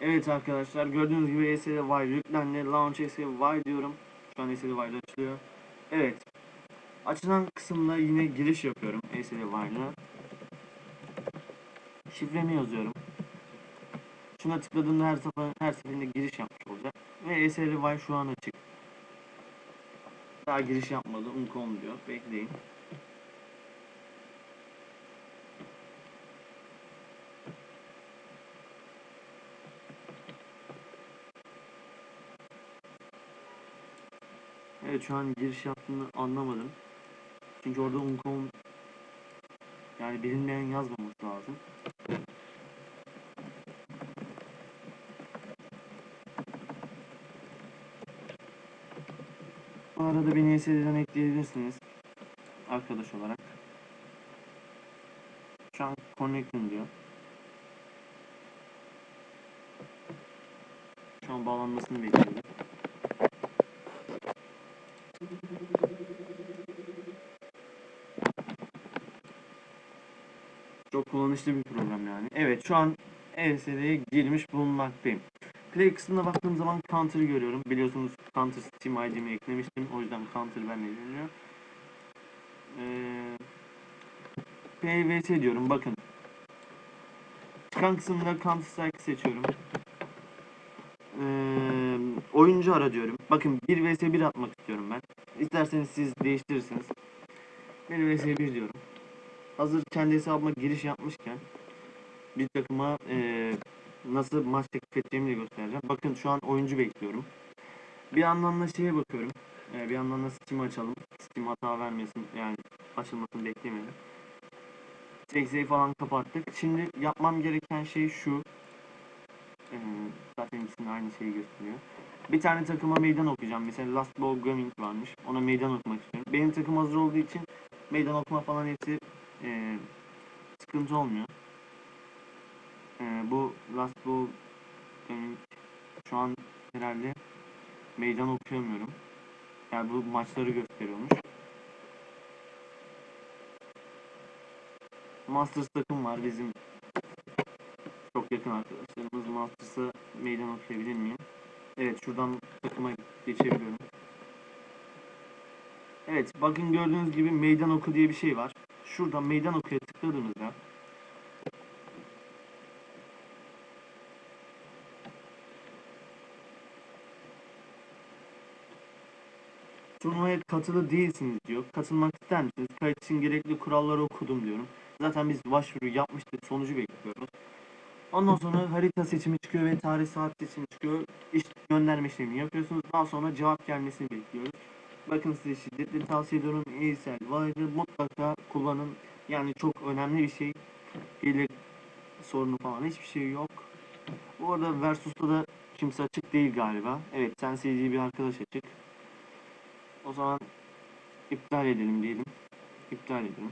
Evet arkadaşlar gördüğünüz gibi ESLY yüklendi. Launch ESLY diyorum. Şu an ESLY açılıyor. Evet. Açılan kısımda yine giriş yapıyorum ESLY ile. Şifremi yazıyorum. Şuna tıkladığımda her sefer her seferinde giriş yapmış olacak. Ve ESLY şu an açık. Daha giriş yapmadı. Uncom diyor. Bekleyin. Evet şu an giriş yaptığını anlamadım. Çünkü orada Uncom yani bilinmeyen yazmaması lazım. Bu arada beni ESD'den ekleyebilirsiniz. Arkadaş olarak. Şu an connecting diyor. Şu an bağlanmasını bekliyorum. Çok kullanışlı bir program yani. Evet şu an ESD'ye girmiş bulunmaktayım. Play kısmına baktığım zaman Counter'ı görüyorum. Biliyorsunuz Counter Steam ID'mi eklemiştim. O yüzden Counter benimle ilgileniyor. Ee, PVS diyorum bakın. Çıkan kısımda Counter Strike seçiyorum. Ee, oyuncu ara diyorum. Bakın 1 vs 1 atmak istiyorum ben. İsterseniz siz değiştirirsiniz. 1 vs 1 diyorum. Hazır kendi hesabıma giriş yapmışken bir takıma e, nasıl maç teklif edeceğimi de göstereceğim. Bakın şu an oyuncu bekliyorum. Bir yandan da şeye bakıyorum. E, bir yandan da Steam açalım. Steam hata vermesin yani açılmasını beklemeyelim. Sexy'yi falan kapattık. Şimdi yapmam gereken şey şu. E, zaten ikisinin aynı şeyi gösteriyor. Bir tane takıma meydan okuyacağım. Mesela Last Ball Gaming varmış. Ona meydan okumak istiyorum. Benim takım hazır olduğu için meydan okuma falan hepsi e, sıkıntı olmuyor. E, bu Last Ball Gaming şu an herhalde meydan okuyamıyorum. Yani bu maçları gösteriyormuş. Masters takım var bizim çok yakın arkadaşlarımız. Masters'a meydan okuyabilir miyim? Evet şuradan takıma geçebiliyorum. Evet bakın gördüğünüz gibi meydan oku diye bir şey var. Şuradan meydan okuya tıkladığımızda Turnuvaya katılı değilsiniz diyor. Katılmak ister misiniz? Kayıt için gerekli kuralları okudum diyorum. Zaten biz başvuru yapmıştık. Sonucu bekliyoruz. Ondan sonra harita seçimi çıkıyor ve tarih saat seçimi çıkıyor. İş gönderme işlemi yapıyorsunuz. Daha sonra cevap gelmesini bekliyoruz. Bakın size şiddetle tavsiye ediyorum. Eysel Wire'ı mutlaka kullanın. Yani çok önemli bir şey. Hile sorunu falan hiçbir şey yok. Bu arada Versus'ta da kimse açık değil galiba. Evet Sensei diye bir arkadaş açık. O zaman iptal edelim diyelim. İptal edelim.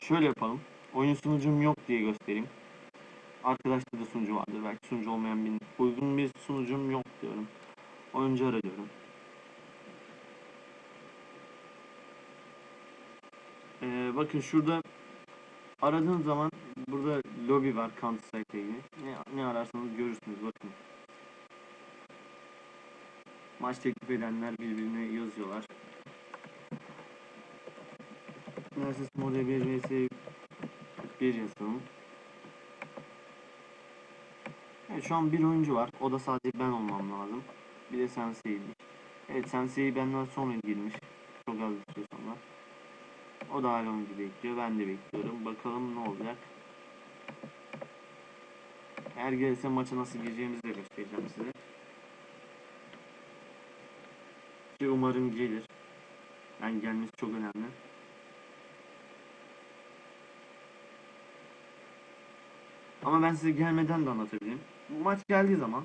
Şöyle yapalım. Oyun sunucum yok diye göstereyim. Arkadaşta da sunucu vardır. Belki sunucu olmayan bir uygun bir sunucum yok diyorum. Oyuncu ara diyorum. Ee, bakın şurada aradığın zaman burada lobby var Counter Strike ile ilgili. Ne, ne ararsanız görürsünüz bakın. Maç teklif edenler birbirine yazıyorlar. Versus Mode 1 vs 1 yazalım. Evet şu an bir oyuncu var. O da sadece ben olmam lazım. Bir de Sensei'ymiş. Evet Sensei benden sonra girmiş. Çok az bir süre sonra. O da hala oyuncu bekliyor. Ben de bekliyorum. Bakalım ne olacak. Eğer gelirse maça nasıl gireceğimizi de göstereceğim size. Ki umarım gelir. Yani gelmesi çok önemli. Ama ben size gelmeden de anlatabilirim. Maç geldiği zaman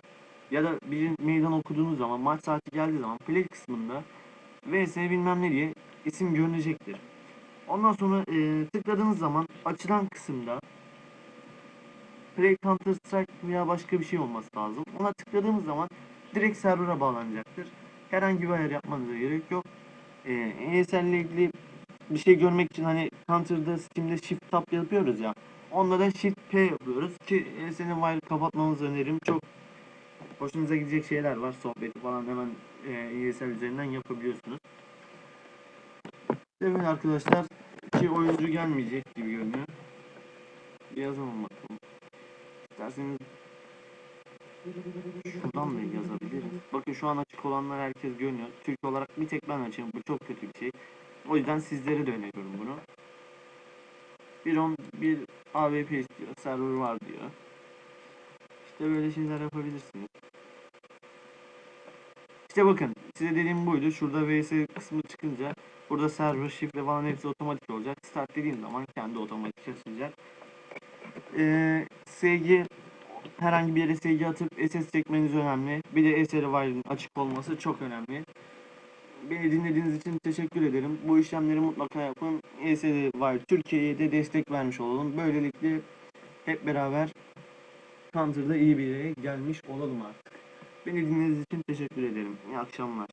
ya da bir meydan okuduğunuz zaman maç saati geldiği zaman play kısmında vs bilmem ne diye isim görünecektir. Ondan sonra e, tıkladığınız zaman açılan kısımda Play Counter Strike veya başka bir şey olması lazım. Ona tıkladığımız zaman direkt server'a bağlanacaktır. Herhangi bir ayar yapmanıza gerek yok. E, ESL ile ilgili bir şey görmek için hani Counter'da Steam'de Shift Tab yapıyoruz ya. Onda da Shift P yapıyoruz ki ESL'in wire kapatmanızı öneririm. Çok hoşunuza gidecek şeyler var. Sohbeti falan hemen e, ESL üzerinden yapabiliyorsunuz. Evet arkadaşlar ki oyuncu gelmeyecek gibi görünüyor. Bir yazalım bakalım. İsterseniz şuradan da yazabiliriz. Bakın şu an açık olanlar herkes görünüyor. Türk olarak bir tek ben açayım. Bu çok kötü bir şey. O yüzden sizlere de öneriyorum bunu. Bir on bir AWP istiyor. Server var diyor. İşte böyle şeyler yapabilirsiniz. İşte bakın size dediğim buydu. Şurada VS kısmı çıkınca burada server, şifre falan hepsi otomatik olacak. Start dediğim zaman kendi otomatik açılacak. Ee, SG herhangi bir yere SG atıp SS çekmeniz önemli. Bir de SRWire'ın açık olması çok önemli. Beni dinlediğiniz için teşekkür ederim. Bu işlemleri mutlaka yapın. ESRWire Türkiye'ye de destek vermiş olalım. Böylelikle hep beraber Counter'da iyi bir yere gelmiş olalım artık. Beni dinlediğiniz için teşekkür ederim. İyi akşamlar.